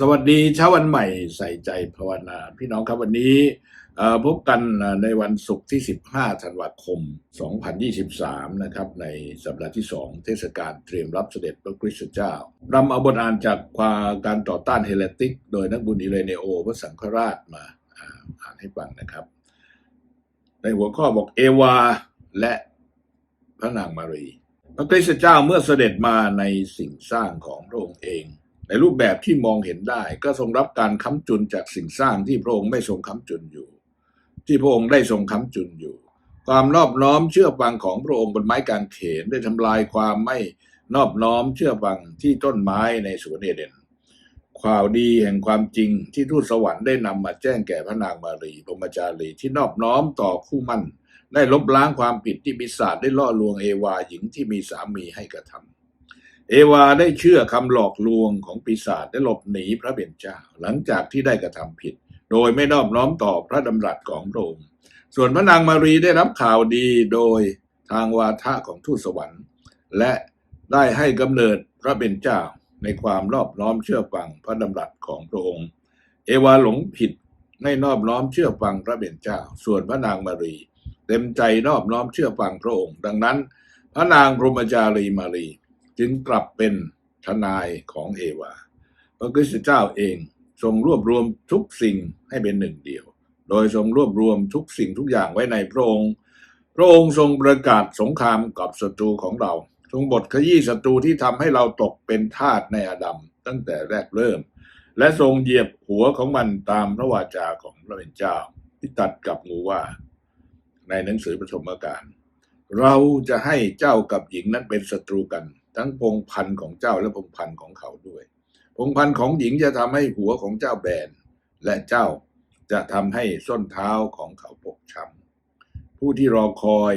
สวัสดีเช้าวันใหม่ใส่ใจภาวนา พี่น้องครับวันนี้พบกันในวันศุกร์ที่ 15 ธันวาคม 2023 นะครับ ในสัปดาห์ที่ 2 เทศกาลเตรียมรับเสด็จพระคริสต์เจ้านำเอาบทอ่านจากความการต่อต้านเฮเลติก โดยนักบุญอิเรเนโอพระสังฆราชมาอ่าอ่านให้ฟังนะครับ ในหัวข้อบอกเอวาและพระนางมารี พระคริสต์เจ้าเมื่อเสด็จมาในสิ่งสร้างของพระองค์เอง ในรูปแบบที่มองเห็นได้ ก็ทรงรับการค้ำจุนจากสิ่งสร้างที่พระองค์ไม่ทรงค้ำจุนอยู่ ที่พระองค์ได้ทรงค้ำจุนอยู่ ความนอบน้อมเชื่อฟังของพระองค์บนไม้กางเขนได้ทำลายความไม่นอบน้อมเชื่อฟังที่ต้นไม้ในสวนเอเดนข่าวดีแห่งความจริงที่ทูตสวรรค์ได้นำมาแจ้งแก่พระนางมารีพรมจารีที่นอบน้อมต่อคู่มั่น ได้ลบล้างความผิดที่ปิศาจได้ล่อลวงเอวาหญิงที่มีสามีให้กระทำ เอวาได้เชื่อคำหลอกลวงของปีศาจได้หลบหนีพระเบียนเจ้า หลังจากที่ได้กระทำผิด โดยไม่นอบน้อมต่อพระดำรัสของพระองค์ส่วนพระนางมารีได้รับข่าวดีโดยทางวาทะของทูตสวรรค์ และได้ให้กำเนิดพระเบียนเจ้าในความรอบน้อมเชื่อฟังพระดำรัสของพระองค์ เอวาหลงผิดไม่นอบน้อมเชื่อฟังพระเบียนเจ้า ส่วนพระนางมารี เต็มใจนอบน้อมเชื่อฟังพระองค์ ดังนั้น พระนางพรหมจารีมารี จึงกลับเป็นทนายของเอวา พระคริสต์เจ้าเองทรงรวบรวมทุกสิ่งให้เป็นหนึ่งเดียว โดยทรงรวบรวมทุกสิ่งทุกอย่างไว้ในพระองค์ พระองค์ทรงประกาศสงครามกับศัตรูของเรา ทรงบทขยี้ศัตรูที่ทำให้เราตกเป็นทาสในอาดัมตั้งแต่แรกเริ่ม และทรงเหยียบหัวของมันตามพระวาจาของพระเป็นเจ้า ที่ตัดกับงูว่า ในหนังสือปฐมกาลเราจะให้เจ้ากับหญิงนั้นเป็นศัตรูกัน ทั้งพงพันธุ์ของเจ้าและพงพันธุ์ของเขาด้วย พงพันธุ์ของหญิงจะทำให้หัวของเจ้าแบน และเจ้าจะทำให้ส้นเท้าของเขาปกช้ำผู้ที่รอคอย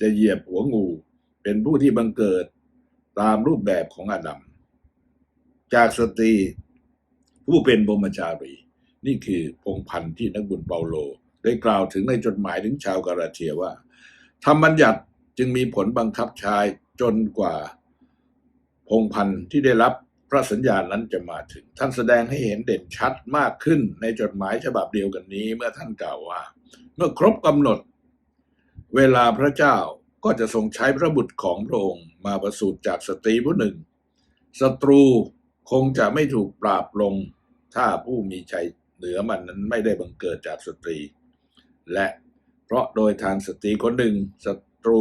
จะเหยียบหัวงู เป็นผู้ที่บังเกิดตามรูปแบบของอดัมจากสตรีผู้เป็นบรมจารี นี่คือพงพันธุ์ที่นักบุญเปาโล ได้กล่าวถึงในจดหมายถึงชาวกาลาเทียว่า ธรรมบัญญัติจึงมีผลบังคับใช้จนกว่า พงพันธ์ที่ได้รับพระสัญญานั้นจะมาถึง ท่านแสดงให้เห็นเด่นชัดมากขึ้นในจดหมายฉบับเดียวกันนี้ เมื่อท่านกล่าวว่า เมื่อครบกำหนด เวลาพระเจ้าก็จะทรงใช้พระบุตรของพระองค์ มาประสูติจากสตรีผู้หนึ่งศัตรูคงจะไม่ถูกปราบลง ถ้าผู้มีใจเหนือมันนั้นไม่ได้บังเกิดจากสตรี และเพราะโดยทางสตรีคนหนึ่งศัตรู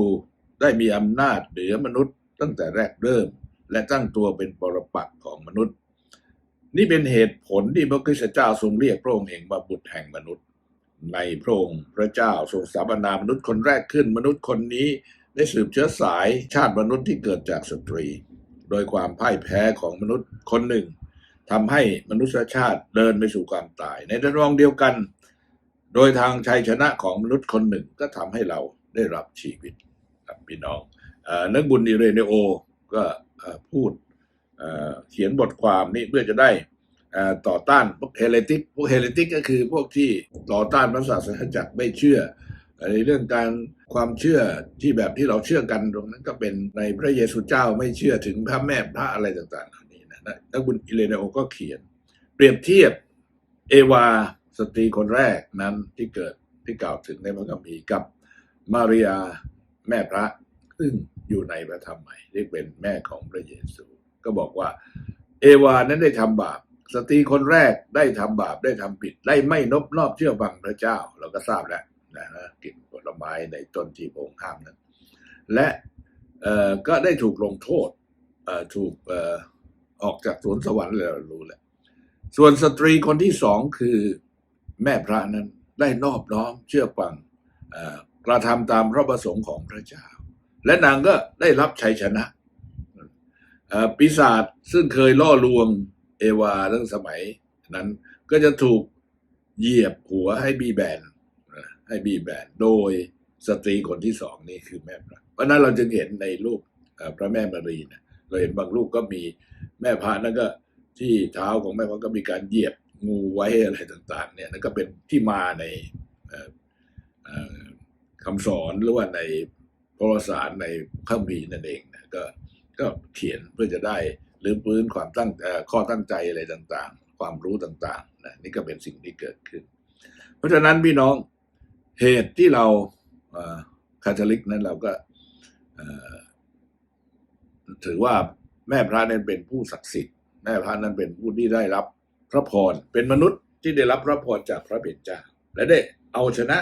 ได้มีอำนาจเหนือมนุษย์ตั้งแต่แรกเริ่ม และตั้งตัวเป็นปรปักษ์ของมนุษย์ นี่เป็นเหตุผลที่พระคริสต์เจ้าทรงเรียกพระองค์เองว่าบุตรแห่งมนุษย์ ในพระองค์พระเจ้าทรงสถาปนามนุษย์คนแรกขึ้นมนุษย์คนนี้ได้สืบเชื้อสายชาติมนุษย์ที่เกิดจากสตรี โดยความพ่ายแพ้ของมนุษย์คนหนึ่งทำให้มนุษยชาติเดินไปสู่ความตาย ในทำนองเดียวกัน โดยทางชัยชนะของมนุษย์คนหนึ่งก็ทำให้เราได้รับชีวิตครับพี่น้องเอ่อนักบุญอิเรเนโอก็เพูดเขียนบทความนี้เพื่อจะได้ต่อต้านพวกเฮเลติก พวกเฮเลติกก็คือพวกที่ต่อต้านพระศาสนาจักรไม่เชื่อในเรื่องการความเชื่อที่แบบที่เราเชื่อกันตรงนั้นก็เป็นในพระเยซูเจ้าไม่เชื่อถึงพระแม่พระอะไรต่างๆเหล่านี้นะนักบุญอิเลเนโอก็เขียน เปรียบเทียบเอวาสตรีคนแรกนั้นที่เกิดที่กล่าวถึงในพระคัมภีร์กับมาริยาแม่พระ ซึ่งอยู่ในพระธรรมใหม่เรียกเป็นแม่ของพระเยซู ก็บอกว่า เอวานั้นได้ทำบาปสตรีคนแรกได้ทำบาปได้ทำผิด ได้ไม่นบนอบเชื่อฟังพระเจ้า เราก็ทราบแล้วนะฮะกินผลไม้ในต้นที่พระองค์ห้ามนั้น และเอ่อก็ได้ถูกลงโทษเอ่อถูกเอ่อออกจากสวนสวรรค์เรารู้แหละส่วนสตรีคนที่สองคือแม่พระนั้นได้นอบน้อมเชื่อฟังเอ่อกระทำตามพระประสงค์ของพระเจ้า และนางก็ได้รับชัยชนะปีศาจซึ่งเคยล่อลวงเอวาเรื่องสมัยนั้น ก็จะถูกเหยียบหัวให้บีแบนให้บีแบนโดยสตรีคนที่สองนี่คือแม่พระเพราะนั้นเราจึงเห็นในรูปพระแม่มารีนะเราเห็นบางรูปก็มีแม่พระนั่นก็ที่เท้าของแม่พระก็มีการเหยียบงูไว้อะไรต่าง ๆ เนี่ยนั่นก็เป็นที่มาในคำสอนหรือว่าใน โทรสารในข้ามพีร์นั่นเองนะก็ก็เขียนเพื่อจะได้หรือปื้นความตั้งข้อตั้งใจอะไรต่างๆ ความรู้ต่างๆนะนี่ก็เป็นสิ่งที่เกิดขึ้น เพราะฉะนั้นพี่น้องเหตุที่เราคาทอลิกนั้นเราก็ถือว่าแม่พระนั้นเป็นผู้ศักดิ์สิทธิ์แม่พระนั้นเป็นผู้ที่ได้รับพระพรเป็นมนุษย์ที่ได้รับพระพรจากพระเบญจาและได้เอาชนะ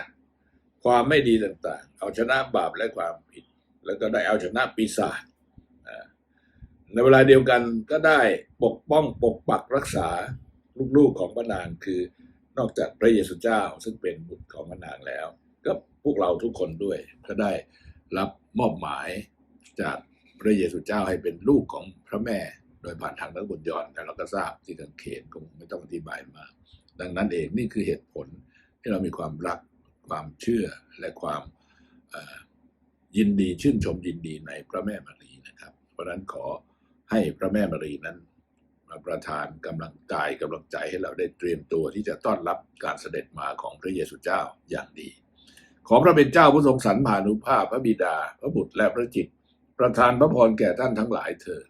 ความไม่ดีต่างๆ เอาชนะบาปและความผิด แล้วก็ได้เอาชนะปีศาจในเวลาเดียวกันก็ได้ปกป้องปกปักรักษาลูกๆของพระนางคือนอกจากพระเยซูเจ้าซึ่งเป็นบุตรของพระนางแล้ว ก็พวกเราทุกคนด้วย ก็ได้รับมอบหมายจากพระเยซูเจ้าให้เป็นลูกของพระแม่โดยผ่านทางนักบุญยอนแต่เราก็ทราบที่กังเขนคงไม่ต้องอธิบายมากดังนั้นเองนี่คือเหตุผลที่เรามีความรัก ความเชื่อและความยินดีชื่นชมยินดีในพระแม่มารีนะครับ เพราะฉะนั้นขอให้พระแม่มารีนั้น มาประทานกำลังกายกำลังใจให้เราได้เตรียมตัวที่จะต้อนรับการเสด็จมาของพระเยซูเจ้าอย่างดี ขอพระเป็นเจ้าผู้ทรงสรรพานุภาพพระบิดา พระบุตรและพระจิต ประทานพระพรแก่ท่านทั้งหลายเถิด